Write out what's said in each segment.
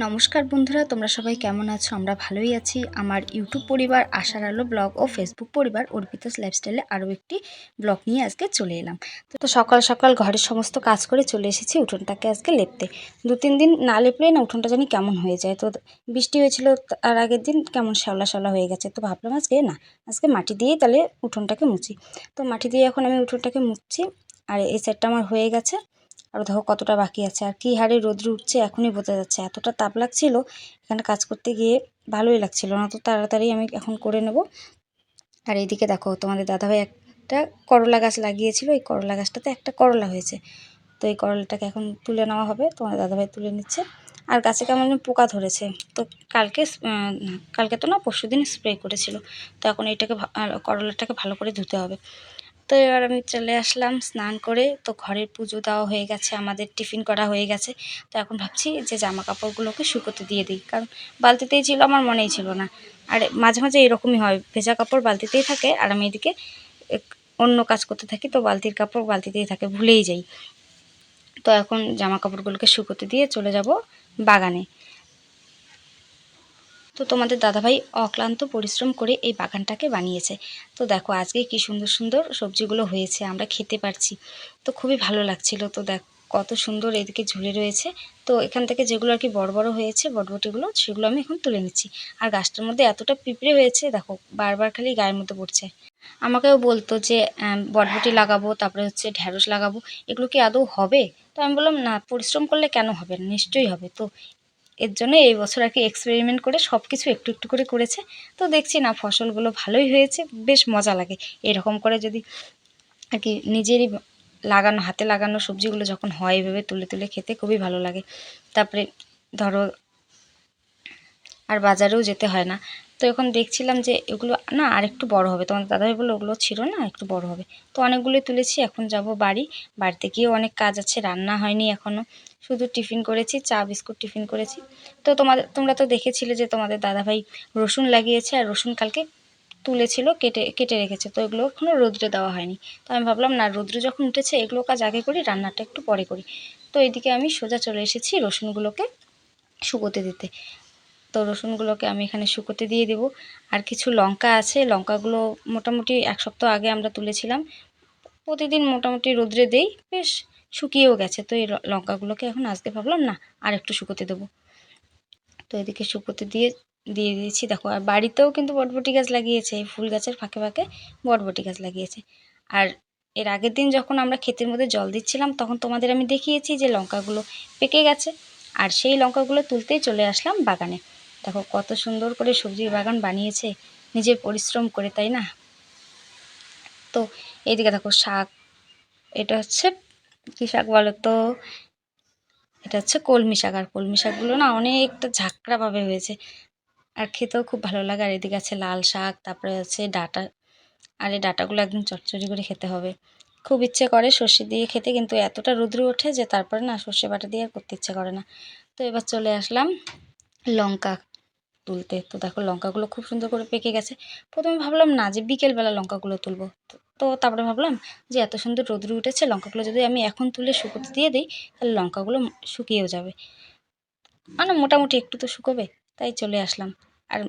নমস্কার বন্ধুরা, তোমরা সবাই কেমন আছো? আমরা ভালোই আছি। আমার ইউটিউব পরিবার, আশার আলো ব্লগ ও ফেসবুক পরিবার অর্পিতাস লাইফস্টাইলে আরও একটি ব্লগ নিয়ে আজকে চলে এলাম। তো সকাল সকাল ঘরের সমস্ত কাজ করে চলে এসেছি উঠোনটাকে আজকে লেপতে। দু তিন দিন না লেপলে না উঠোনটা জানি কেমন হয়ে যায়। তো বৃষ্টি হয়েছিল তার আগের দিন কেমন শ্যাওলা শ্যাওলা হয়ে গেছে। তো ভাবলাম আজকে না, আজকে মাটি দিয়েই তাহলে উঠোনটাকে মুছি। তো মাটি দিয়ে এখন আমি উঠোনটাকে মুছছি আর এই সাইডটা আমার হয়ে গেছে। আর দেখো কতটা বাকি আছে? আর কি হারে রোদ্র উঠছে এখনই বোঝা যাচ্ছে। এতটা তাপ লাগছিল, এখানে কাজ করতে গিয়ে ভালোই লাগছিল না তো তাড়াতাড়ি আমি এখন করে নেব। আর এইদিকে দেখো, তোমাদের দাদাভাই একটা করলা গাছ লাগিয়েছিল। এই করলা গাছটাতে একটা করলা হয়েছে। তো এই করলাটাকে এখন তুলে নেওয়া হবে, তোমাদের দাদাভাই তুলে নিচ্ছে। আর গাছে কেমন পোকা ধরেছে। তো কালকে কালকে তো না পরশু দিন স্প্রে করেছিল। তো এখন এইটাকে করলাটাকে ভালো করে ধুতে হবে। তো এবার আমি চলে আসলাম স্নান করে। তো ঘরের পুজো দেওয়া হয়ে গেছে, আমাদের টিফিন করা হয়ে গেছে। তো এখন ভাবছি যে জামা কাপড়গুলোকে শুকোতে দিয়ে দিই, কারণ বালতিতেই ছিল, আমার মনেই ছিল না। আর মাঝে মাঝে এরকমই হয়, ভেজা কাপড় বালতিতেই থাকে আর আমি এদিকে অন্য কাজ করতে থাকি, তো বালতির কাপড় বালতিতেই থাকে, ভুলেই যাই। তো এখন জামা কাপড়গুলোকে শুকোতে দিয়ে চলে যাব বাগানে। তো তোমাদের দাদাভাই অক্লান্ত পরিশ্রম করে এই বাগানটাকে বানিয়েছে। তো দেখো আজকে কি সুন্দর সুন্দর সবজিগুলো হয়েছে, আমরা খেতে পারছি। তো খুবই ভালো লাগছিল। তো দেখ, কত সুন্দর এদিকে ঝুলে রয়েছে। তো এখান থেকে যেগুলো আর কি বড় বড় হয়েছে বটবটিগুলো সেগুলো আমি এখন তুলে নিচ্ছি। আর গাছটার মধ্যে এতটা পিঁপড়ে হয়েছে, দেখো, বারবার খালি গায়ের মধ্যে পড়ছে। আমাকেও বলতো যে বটবটি লাগাবো, তারপরে হচ্ছে ঢ্যাঁড়স লাগাবো, এগুলো কি আদৌ হবে? তো আমি বললাম, না, পরিশ্রম করলে কেন হবে নিশ্চয়ই হবে। তো এর জন্য এই বছর আর কি এক্সপেরিমেন্ট করে সব কিছু একটু একটু করে করেছে। তো দেখছি না, ফসলগুলো ভালোই হয়েছে, বেশ মজা লাগে। এরকম করে যদি আর কি নিজেরই লাগানো, হাতে লাগানো সবজিগুলো যখন হয় এভাবে তুলে তুলে খেতে খুবই ভালো লাগে। তারপরে ধরো আর বাজারেও যেতে হয় না। তো এখন দেখছিলাম যে এগুলো না আর একটু বড় হবে। তোমার দাদাভাই বলল ওগুলো ছিল না, একটু বড় হবে। তো অনেকগুলোই তুলেছি, এখন যাব বাড়ি। বাড়িতে গিয়েও অনেক কাজ আছে, রান্না হয়নি এখনও শুধু টিফিন করেছি, চা, বিস্কুট টিফিন করেছি। তো তোমাদের তোমরা তো দেখেছিলে যে তোমাদের দাদাভাই রসুন লাগিয়েছে আর রসুন কালকে তুলেছিল, কেটে কেটে রেখেছে। তো এগুলো এখনও রোদ্রে দেওয়া হয়নি। তো আমি ভাবলাম না, রোদ্রে যখন উঠেছে এগুলো কাজ আগে করি, রান্নাটা একটু পরে করি। তো এইদিকে আমি সোজা চলে এসেছি রসুনগুলোকে শুকোতে দিতে। তো রসুনগুলোকে আমি এখানে শুকোতে দিয়ে দেব। আর কিছু লঙ্কা আছে, লঙ্কাগুলো মোটামুটি এক সপ্তাহ আগে আমরা তুলেছিলাম। প্রতিদিন মোটামুটি রোদ্রে দেই, বেশ শুকিয়েও গেছে। তো এই লঙ্কাগুলোকে এখন আজকে ভাবলাম, না, আর একটু শুকোতে দেবো। তো এদিকে শুকোতে দিয়ে দিয়ে দিয়েছি। দেখো, আর বাড়িতেও কিন্তু বটবটি গাছ লাগিয়েছে, এই ফুল গাছের ফাঁকে ফাঁকে বটবটি গাছ লাগিয়েছে। আর এর আগের দিন যখন আমরা ক্ষেতের মধ্যে জল দিচ্ছিলাম, তখন তোমাদের আমি দেখিয়েছি যে লঙ্কাগুলো পেকে গেছে। আর সেই লঙ্কাগুলো তুলতেই চলে আসলাম বাগানে। দেখো, কত সুন্দর করে সবজির বাগান বানিয়েছে, নিজের পরিশ্রম করে, তাই না? তো এইদিকে দেখো, শাক, এটা হচ্ছে কী শাক বলো তো এটা হচ্ছে কলমি শাক, আর কলমি শাকগুলো না অনেকটা ঝাঁকড়াভাবে হয়েছে। আর খেতেও খুব ভালো লাগে, আর এদিকে আছে লাল শাক, তারপরে হচ্ছে ডাটা। আর এই ডাটাগুলো একদম চটচড়ি করে খেতে হবে। খুব ইচ্ছে করে সর্ষে দিয়ে খেতে, কিন্তু এতটা রুদ্র ওঠে যে তারপরে না সর্ষে বাটা দিয়ে আর করতে ইচ্ছে করে না। তো এবার চলে আসলাম লঙ্কা তুলতে। তো দেখো লঙ্কাগুলো খুব সুন্দর করে পেকে গেছে। প্রথমে ভাবলাম না যে বিকেলবেলা লঙ্কাগুলো তুলবো। তো তারপরে ভাবলাম যে এত সুন্দর রোদ্রু উঠেছে, লঙ্কাগুলো যদি আমি এখন তুলে শুকোতে দিয়ে দিই, তাহলে লঙ্কাগুলো শুকিয়েও যাবে। মানে মোটামুটি একটু তো শুকোবে, তাই চলে আসলাম। আর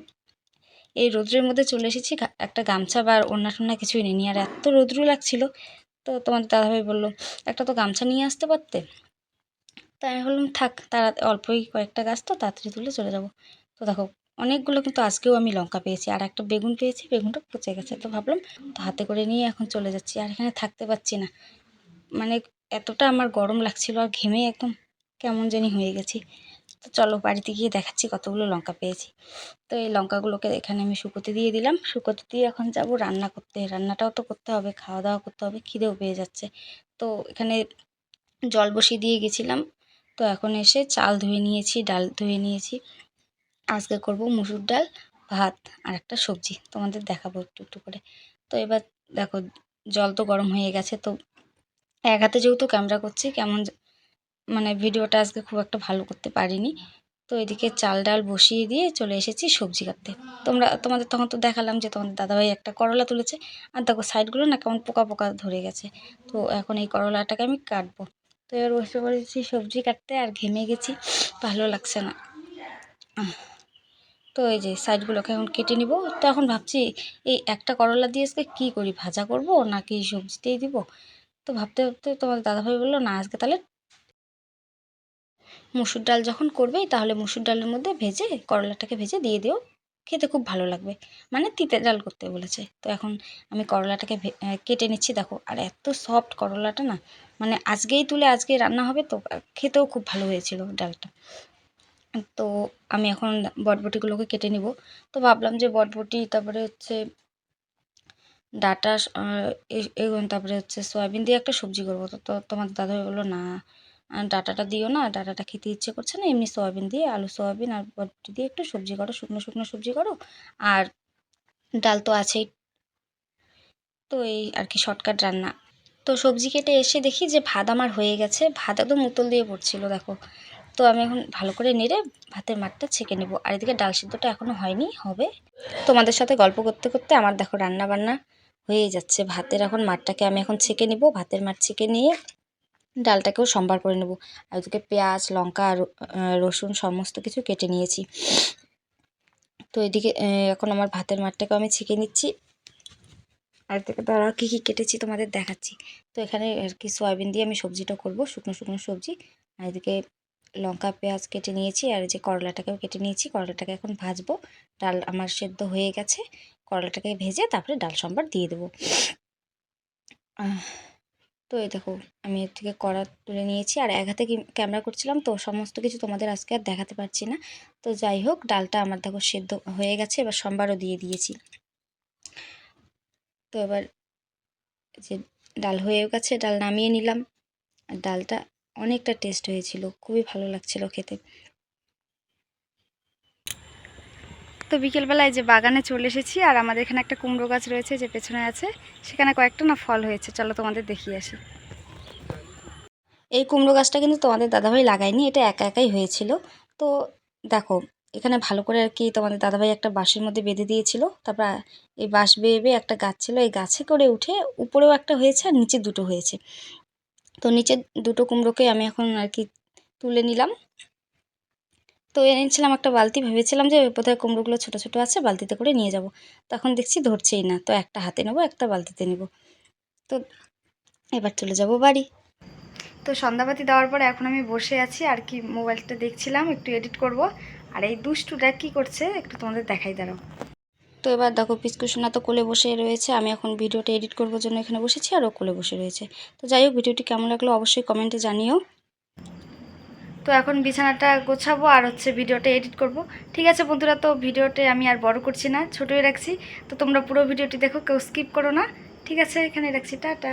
এই রোদ্রের মধ্যে চলে এসেছি একটা গামছা বা অন্য টন্যা কিছুই নেই। আর এত রোদ্রু লাগছিল। তো তোমাদের দাদাভাই বলল, একটা তো গামছা নিয়ে আসতে পারতে? তাই আমি বললাম থাক তারা অল্পই কয়েকটা গাছ তো তাড়াতাড়ি তুলে চলে যাব। তো দেখো অনেকগুলো কিন্তু আজকেও আমি লঙ্কা পেয়েছি। আর একটা বেগুন পেয়েছি, বেগুনটা পচে গেছে। তো ভাবলাম তো হাতে করে নিয়ে এখন চলে যাচ্ছি। আর এখানে থাকতে পারছি না। মানে এতটা আমার গরম লাগছিল আর ঘেমে একদম কেমন জানি হয়ে গেছি। তো চলো বাড়িতে গিয়ে দেখাচ্ছি কতগুলো লঙ্কা পেয়েছি। তো এই লঙ্কাগুলোকে এখানে আমি শুকোতে দিয়ে দিলাম। শুকোতে দিয়ে এখন যাব রান্না করতে। রান্নাটাও তো করতে হবে খাওয়া দাওয়া করতে হবে। খিদেও পেয়ে যাচ্ছে। তো এখানে জল বসিয়ে দিয়ে গেছিলাম। তো এখন এসে চাল ধুয়ে নিয়েছি, ডাল ধুয়ে নিয়েছি। আজকে করব মুসুর ডাল, ভাত আর একটা সবজি। তোমাদের দেখাবো একটু একটু করে। তো এবার দেখো, জল তো গরম হয়ে গেছে, তো এক হাতে যেহেতু ক্যামেরা করছি, কেমন মানে ভিডিওটা আজকে খুব একটা ভালো করতে পারিনি। তো এদিকে চাল ডাল বসিয়ে দিয়ে চলে এসেছি সবজি কাটতে। তোমরা, তোমাদের তখন তো দেখালাম যে তোমাদের দাদাভাই একটা করলা তুলেছে। আর দেখো, সাইডগুলো না কেমন পোকা পোকা ধরে গেছে। তো এখন এই করলাটাকে আমি কাটবো। তো এবার বসে পড়েছি সবজি কাটতে আর ঘেমে গেছি। ভালো লাগছে না। তো এই যে সাইডগুলোকে এখন কেটে নিব। তো এখন ভাবছি, এই একটা করলা দিয়ে আজকে কী করি, ভাজা করব নাকি সবজিতেই দিব? তো ভাবতে ভাবতে তোমার দাদাভাই বলল, না, আজকে তাহলে মুসুর ডাল যখন করবেই তাহলে মুসুর ডালের মধ্যে ভেজে, করলাটাকে ভেজে দিয়ে দিও। খেতে খুব ভালো লাগবে। মানে তিতে ডাল করতে বলেছে। তো এখন আমি করলাটাকে কেটে নিচ্ছি, দেখো। আর এত সফট করলাটা না মানে আজকেই তুলে আজকেই রান্না হবে তো খেতেও খুব ভালো হয়েছিল ডালটা। তো আমি এখন বটবটিগুলোকে কেটে নিব। তো ভাবলাম যে বটবটি, তারপরে হচ্ছে ডাটা এগুলো তারপরে হচ্ছে সয়াবিন দিয়ে একটা সবজি করব। তো তোমার দাদা বলল, না ডাটাটা দিও না, ডাটাটা খেতে ইচ্ছে করছে না, এমনি সয়াবিন দিয়ে, আলু সয়াবিন আর বটবটি দিয়ে একটু সবজি করো, শুকনো শুকনো সবজি করো, আর ডাল তো আছেই। তো এই আর কি শর্টকাট রান্না। তো সবজি কেটে এসে দেখি যে ভাত আমার হয়ে গেছে, ভাত একদম উতল দিয়ে পড়ছিল, দেখো। তো আমি এখন ভালো করে নেড়ে ভাতের মাঠটা ছেঁকে নেব। আর এদিকে ডাল সিদ্ধটা এখনও হয়নি, হবে। তোমাদের সাথে গল্প করতে করতে আমার দেখো রান্না বান্না হয়ে যাচ্ছে। ভাতের এখন মাঠটাকে আমি এখন ছেঁকে নিব, ভাতের মাঠ ছেঁকে নিয়ে ডালটাকেও সম্বার করে নেব। আর ওদিকে পেঁয়াজ, লঙ্কা রসুন সমস্ত কিছু কেটে নিয়েছি। তো এদিকে এখন আমার ভাতের মাঠটাকেও আমি ছেঁকে নিচ্ছি। আর এদিকে তারা কী কী কেটেছি তোমাদের দেখাচ্ছি। তো এখানে আর কি সয়াবিন দিয়ে আমি সবজিটা করব, শুকনো শুকনো সবজি। আর এদিকে লঙ্কা, পেঁয়াজ কেটে নিয়েছি আর যে করলাটাকেও কেটে নিয়েছি। করলাটাকে এখন ভাজবো। ডাল আমার সেদ্ধ হয়ে গেছে। করলাটাকে ভেজে তারপরে ডাল সম্বার দিয়ে দেবো। তো এই দেখো, আমি এর থেকে কড়া তুলে নিয়েছি। আর এক হাতে ক্যামেরা করছিলাম তো সমস্ত কিছু তোমাদের আজকে আর দেখাতে পারছি না। তো যাই হোক, ডালটা আমার দেখো সেদ্ধ হয়ে গেছে। এবার সম্বারও দিয়ে দিয়েছি। তো এবার যে ডাল হয়েও গেছে, ডাল নামিয়ে নিলাম। আর ডালটা অনেকটা টেস্ট হয়েছিল খুবই ভালো লাগছিল খেতে। তো বিকেলবেলায় যে বাগানে চলে এসেছি আর আমাদের এখানে একটা কুমড়ো গাছ রয়েছে যে পেছনে আছে সেখানে কয়েকটা না ফল হয়েছে। চলো তোমাদের দেখিয়ে আসি। এই কুমড়ো গাছটা কিন্তু তোমাদের দাদাভাই লাগায়নি এটা একা একাই হয়েছিল। তো দেখো এখানে ভালো করে আর কি তোমাদের দাদাভাই একটা বাঁশের মধ্যে বেঁধে দিয়েছিল তারপর এই বাঁশ বেয়ে বেয়ে একটা গাছ ছিল এই গাছে করে উঠে উপরেও একটা হয়েছে আর নিচে দুটো হয়েছে। নিচে দুটো কুমড়োকে আমি এখন আর কি তুলে নিলাম। তো এনেছিলাম একটা বালতি, ভেবেছিলাম যে বোধহয় কুমড়োগুলো ছোটো ছোটো আছে, বালতিতে করে নিয়ে যাব। তখন দেখছি ধরছেই না, তো একটা হাতে নেব, একটা বালতিতে নেব। তো এবার চলে যাব বাড়ি। তো সন্ধ্যাবাতি দেওয়ার পরে এখন আমি বসে আছি, আর কি মোবাইলটা দেখছিলাম, একটু এডিট করব। আর এই দুষ্টুটা কি করছে, একটু তোমাদের দেখাই দাঁড়াও। তো এবার দেখো পিসকুসোনা তো কোলে বসে রয়েছে। আমি এখন ভিডিওটা এডিট করবার জন্য এখানে বসেছি আর ও কোলে বসে রয়েছে। তো যাই হোক, ভিডিওটি কেমন লাগল অবশ্যই কমেন্টে জানিও। তো এখন বিছানাটা গোছাবো আর হচ্ছে ভিডিওটা এডিট করব। ঠিক আছে বন্ধুরা, তো ভিডিওটা আমি আর বড় করছি না, ছোটোই রাখছি। তো তোমরা পুরো ভিডিওটি দেখো, কেউ স্কিপ করো না। ঠিক আছে এখানে রাখছি, টাটা।